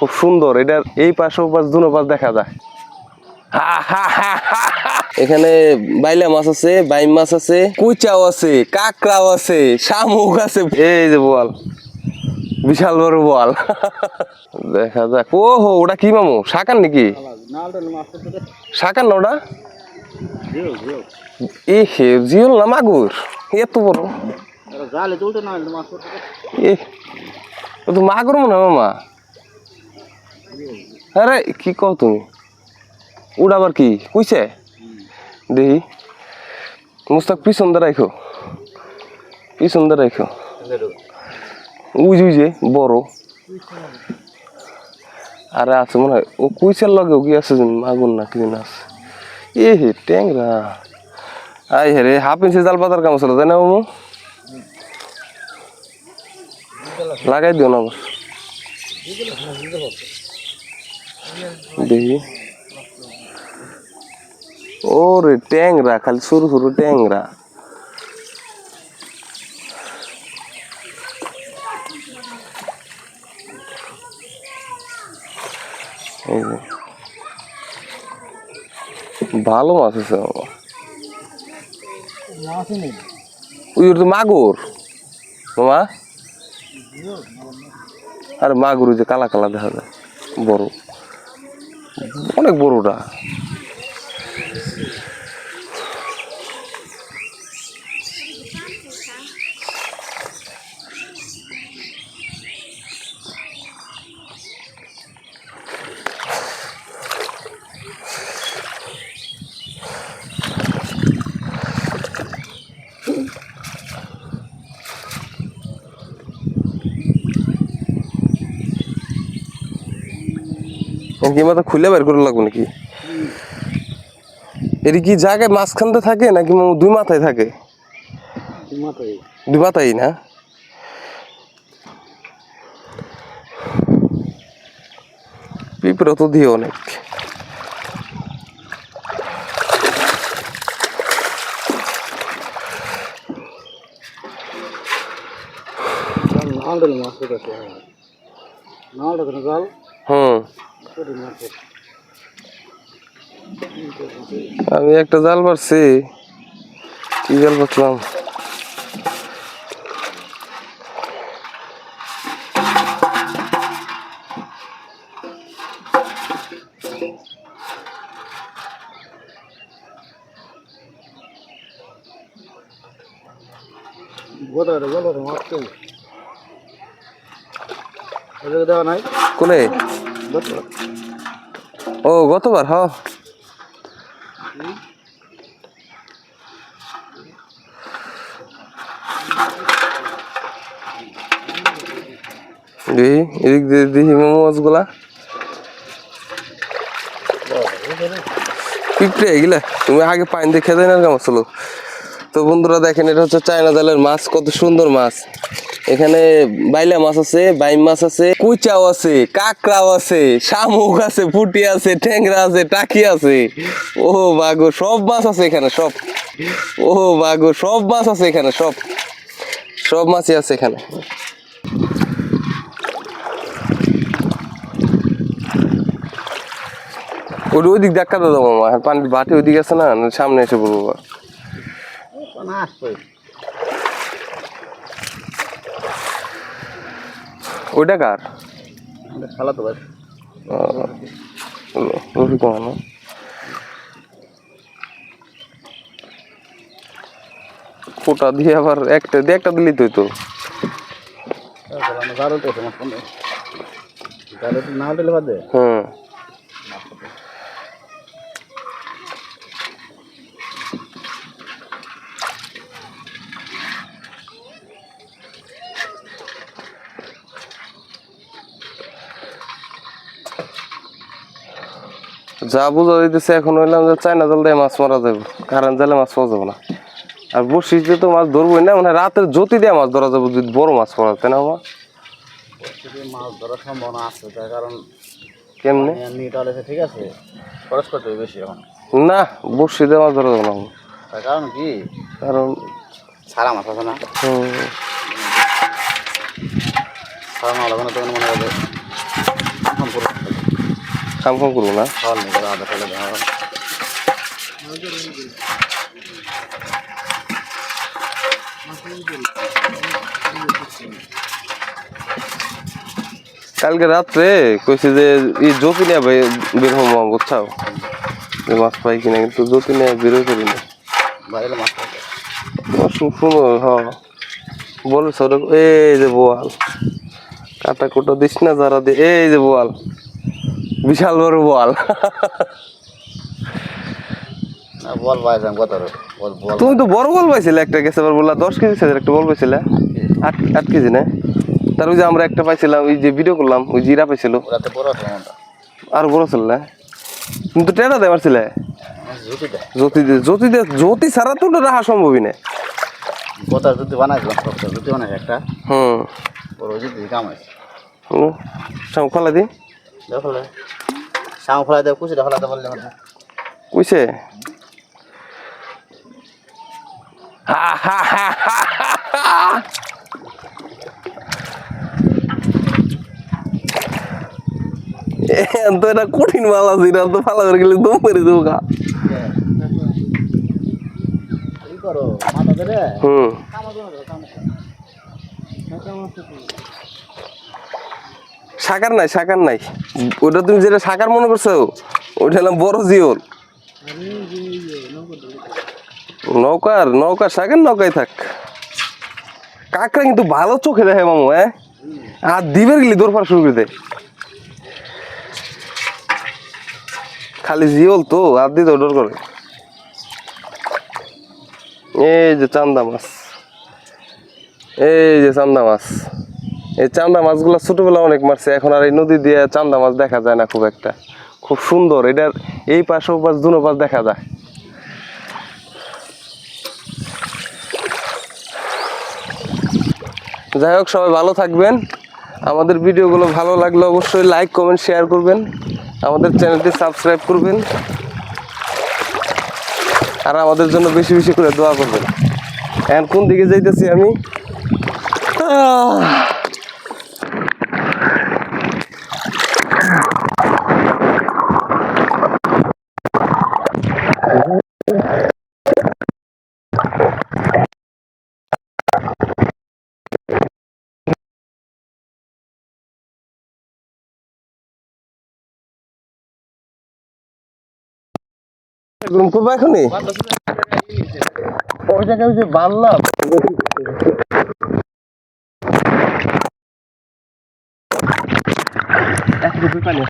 খুব সুন্দর। এটার এই পাশ ও পাশ দুনো পাশ দেখা যায়। এখানে বাইলা মাছ আছে বাইম মাছ আছে কুচাও আছে কাকড়াও আছে শামুক আছে। এই যে বল বিশাল বড় বল দেখা যাক। ও হো ওটা কি মামু? শাকান নাকি? শাকান না ওটা? এ হে জিওল না মাগুর? এত বড়। জালে তুলতে না মাছ এ তো মাগুর মনে হয় মামা। আরে, কি কও তুমি উড় আবার কি? কইছে? দেখি মুস্তাক, পিছন দিয়ে রাখো পিছন দিয়ে রাখো উই উই যে, বড়। আরে, আছে মনে হয়। ও কুইসের লগে কি আছে যেন, মাগুর না কি যেন আছে। এ হে, ট্যাংরা। আই হে রে, হাফ ইঞ্চি জাল পাতার কাম ছিল, তাই না, মামু? লাগাই দিও না দেখি ওরে ট্যাংরা, খালি সরু সরু ট্যাংরা। ভালো মাছ আছে ওই তো মাগুর। মামা? আর মাগুর যে কালা কালা দেখা যায়, বড়। অনেক বড়টা। কি মাথা খুলে বের করে লাগবে নাকি? এর কি জায়গায় মাঝখানতে থাকে নাকি দুই মাথায় থাকে? দুই মাথায়। না? পিঁপড়া তো দিয়ে অনেক। কেন জাল। হুম। আমি একটা জাল পারছি কি জাল পারছিলাম গোদারে গোদারে মাছ দেওয়া নাই। কোনে? ও, গতবার হ এদিক দিয়ে দেখি তুমি আগে দিয়ে খেতে না কেমন তো বন্ধুরা দেখেন, এটা হচ্ছে চায়না জালের মাছ, কত সুন্দর মাছ। এখানে বাইলা মাছ আছে, বাইম মাছ আছে, কুচাও আছে, কাকড়াও আছে, শামুক আছে, পুটি আছে ট্যাংরা আছে, টাকি আছে। ও বাগো, সব মাছ আছে এখানে, সব। ও বাগো, সব মাছ আছে এখানে, সব। সব মাছই আছে এখানে। ওই ওই দিক দেখা দাও মামা পানির বাটি ওই দিকে আছে না, সামনে এসে পড়ব আবার। না আসবে ওইটা কার? খালা তো ভাই। রফি কমানো কোটা দিয়ে আবার একটা দিয়ে একটা দিলি তো হইতো। আমরা জাল তো না দিলে বাদে? হুম যা বুঝা দিতেছে এখন হইলাম যে চায়না জাল দিয়ে মাছ মারা যাবে কারেন্ট জালে মাছ পাওয়া যাবে না। আর বসিতে তো মাছ ধরবোই না মানে রাতের জ্যোতি দিয়ে মাছ ধরা যাবে যদি বড় মাছ পড়া তাই না আমার মাছ ধরার সম্ভাবনা আছে তার কারণ কেমনে? ঠিক আছে? খরচ করতে বেশি এখন। না বসি দিয়ে মাছ ধরা যাবে না তার কারণ কি? কারণ সারা মাছ আছে না। সারা মাছ তখন মনে হবে কাম কাম করব না। ধর কালকে রাত্রে কইছে যে এই জ্যোতি নিয়ে বের হব বুঝছাও? মাছ পাই কিনা কিন্তু জ্যোতি নিয়ে বেরোয় করি না। শুনো হ। বল সরক এই যে বোয়াল। কাটা কুটা দিস না যারা দিয়ে এই যে বোয়াল। বিশাল বড় বোয়াল না বল বাইরে কত বল বল। তুমি তো বড় বল পাইছিলে একটা গেছে এবার বললা দশ কেজি সাইজের একটা বল পাইছিলে। আট আট কেজি না? তার ওই যে আমরা একটা পাইছিলাম ওই যে ভিডিও করলাম ওই জিরা পাইছিল। তো আর বড় ছিল না? কিন্তু টেনা দেয় পারছিলে জুতি জ্যোতি দিয়ে। জ্যোতি দিয়ে জ্যোতি ছাড়া তো ওটা রাখা সম্ভবই না। কত জুতি বানাইছিলাম জুতি বানাই একটা। হুম। ওর জুতি কামাইছে। সাম খোলা দি। দেখো ফলাই দেব কুচি বললে কইছে তো এটা কঠিন মাল আছে এটা তো ফালা করে গেলে দম করে দেবো গা। হুম। সাকার নাই সাকার নাই। ওটা তুমি যেটা সাকার মনে করছ, ওইটা হলাম বড় জিওল। নৌকার নৌকার সাকার নৌকায় থাক। কাকরা কিন্তু ভালো চোখে দেখে মামু হ্যাঁ? আর দিবের গেলি দৌড় পার শুরু করে খালি জিওল তো, আর দিতে অর্ডার করে। এই যে চান্দা মাছ। এই যে চান্দা মাছ। এই চান্দা মাছগুলো ছোটবেলা অনেক মারছে, এখন আর এই নদী দিয়ে চান্দা মাছ দেখা যায় না খুব একটা। খুব সুন্দর, এটার এই পাশ ও পাশ, দুনো পাশ দেখা যায়। যাই হোক, সবাই ভালো থাকবেন। আমাদের ভিডিওগুলো ভালো লাগলে অবশ্যই লাইক কমেন্ট শেয়ার করবেন। আমাদের চ্যানেলটি সাবস্ক্রাইব করবেন। আর আমাদের জন্য বেশি বেশি করে দোয়া করবেন। এখন কোন দিকে যাইতেছি আমি? একদম খুব এখনই? ওই জায়গায় ওই যে বানলাম। এক রুপি পানি